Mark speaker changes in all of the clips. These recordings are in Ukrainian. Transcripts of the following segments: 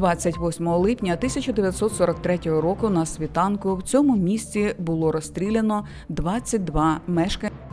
Speaker 1: 28 липня 1943 року на світанку в цьому місці було розстріляно 22 мешканців.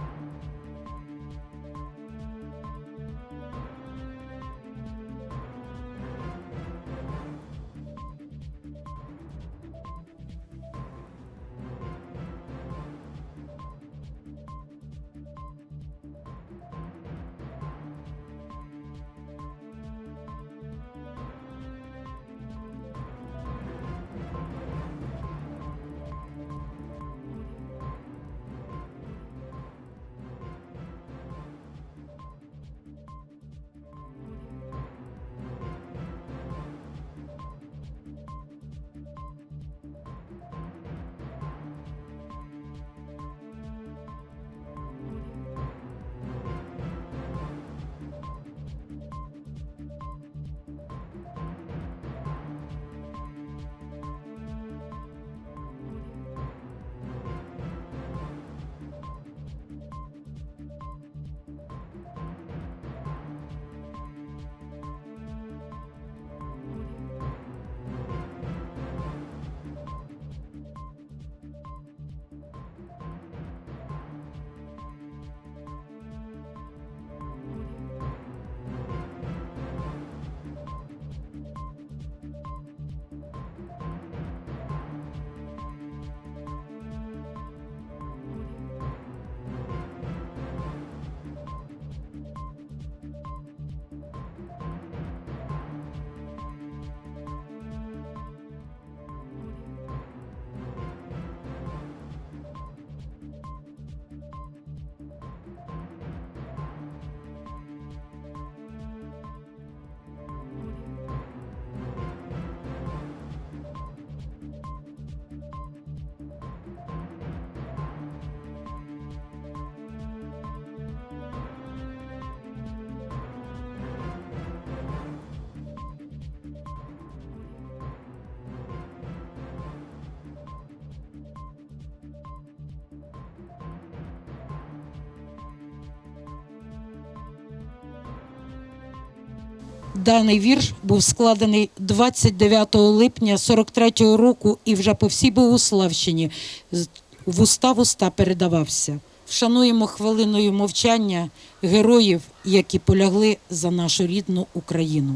Speaker 2: Даний вірш був складений 29 липня 43-го року і вже по всій Богославщині в уста в уста передавався. Вшануємо хвилиною мовчання героїв, які полягли за нашу рідну Україну.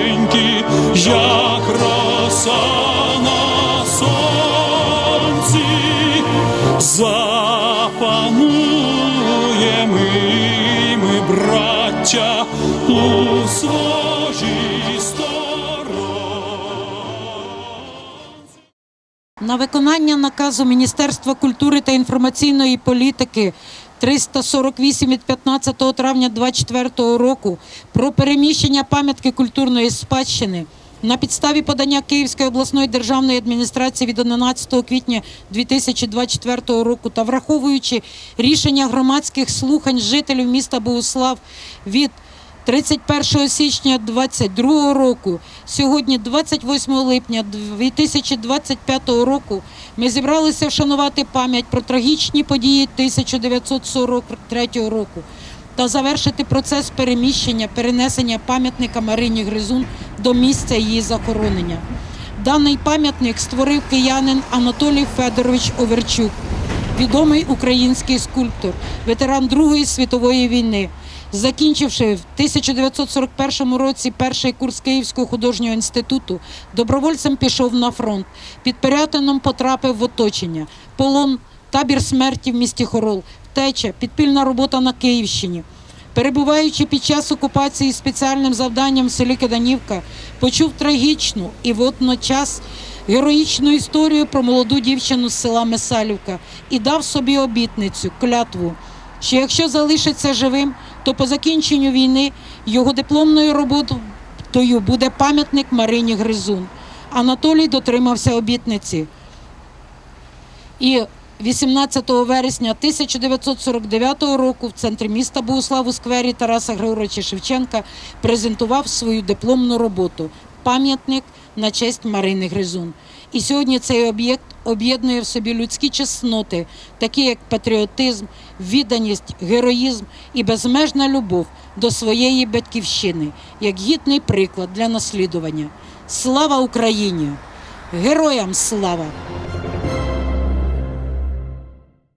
Speaker 3: роса на сонці, запануємо і ми, браття, у своїй.
Speaker 2: На виконання наказу Міністерства культури та інформаційної політики 348 від 15 травня 2024 року про переміщення пам'ятки культурної спадщини на підставі подання Київської обласної державної адміністрації від 11 квітня 2024 року та враховуючи рішення громадських слухань жителів міста Богуслав від 31 січня 2022 року, сьогодні 28 липня 2025 року, ми зібралися вшанувати пам'ять про трагічні події 1943 року та завершити процес переміщення, перенесення пам'ятника Марині Гризун до місця її захоронення. Даний пам'ятник створив киянин Анатолій Федорович Оверчук, відомий український скульптор, ветеран Другої світової війни. Закінчивши в 1941 році перший курс Київського художнього інституту, добровольцем пішов на фронт. Під Пирятином потрапив в оточення. Полон, табір смерті в місті Хорол, втеча, підпільна робота на Київщині. перебуваючи під час окупації спеціальним завданням в селі Киданівка, почув трагічну і водночас героїчну історію про молоду дівчину з села Месалівка і дав собі обітницю, клятву, що якщо залишиться живим, то по закінченню війни його дипломною роботою буде пам'ятник Марині Гризун. Анатолій дотримався обітниці. І 18 вересня 1949 року в центрі міста Богослав у сквері Тараса Григоровича Шевченка презентував свою дипломну роботу Пам'ятник на честь Марини Гризун. І сьогодні цей об'єкт об'єднує в собі людські чесноти, такі як патріотизм, відданість, героїзм і безмежна любов до своєї батьківщини, як гідний приклад для наслідування. Слава Україні! Героям слава!